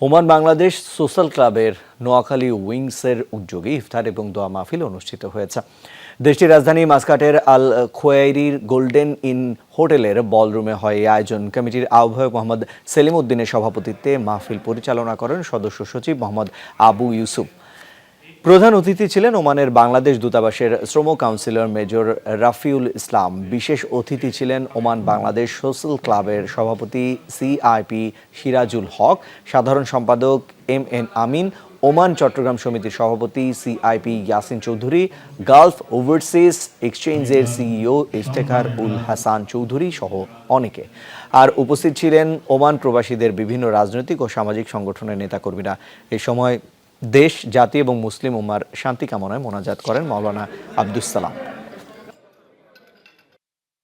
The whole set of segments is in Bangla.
ওমান বাংলাদেশ সোশ্যাল ক্লাবের নোয়াখালী উইংসের উদ্যোগে ইফতার এবং দোয়া মাহফিল অনুষ্ঠিত হয়েছে। দেশটির রাজধানী মাসকাটের আল খোয়াইরির গোল্ডেন ইন হোটেলের বলরুমে হয় এই আয়োজন। কমিটির আহ্বায়ক মোহাম্মদ সেলিম উদ্দিনের সভাপতিত্বে মাহফিল পরিচালনা করেন সদস্য সচিব মোহাম্মদ আবু ইউসুফ। প্রধান অতিথি ছিলেন ওমানের বাংলাদেশ দূতাবাসের শ্রম কাউন্সিলর মেজর রাফিউল ইসলাম। বিশেষ অতিথি ছিলেন ওমান বাংলাদেশ সোশ্যাল ক্লাবের সভাপতি সিআইপি সিরাজুল হক, সাধারণ সম্পাদক M N Amin, Oman Chittagong সমিতির সভাপতি CIP Yasin Chowdhury, Gulf overseas এক্সচেঞ্জের সিইও ইফতেখার উল হাসান চৌধুরী সহ অনেকে। আর উপস্থিত ছিলেন ওমান প্রবাসীদের বিভিন্ন রাজনৈতিক ও সামাজিক সংগঠনের নেতাকর্মীরা। এ সময় দেশ জাতি এবং মুসলিম উম্মার শান্তি কামনায় মোনাজাত করেন মাওলানা আব্দুস সালাম।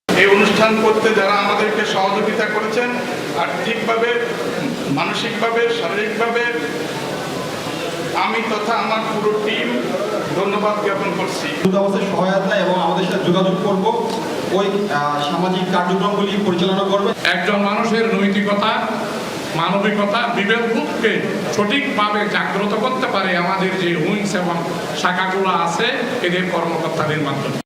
এই অনুষ্ঠান করতে যারা আমাদেরকে সহযোগিতা করেছেন আর্থিকভাবে মানসিকভাবে শারীরিকভাবে আমি তথা আমার পুরো টিম ধন্যবাদ জ্ঞাপন করছি। দূতাবাসের সহায়তা এবং আমাদের সাথে যোগাযোগ করব। ওই আহ, সামাজিক কার্যক্রমগুলি পরিচালনা করবে। একজন মানুষের নৈতিকতা মানবিকতা বিবেকবোধকে সঠিকভাবে জাগ্রত করতে পারে আমাদের যে উইংস এবং শাখাগুলো আছে, এদের কর্মকর্তাদের মাধ্যমে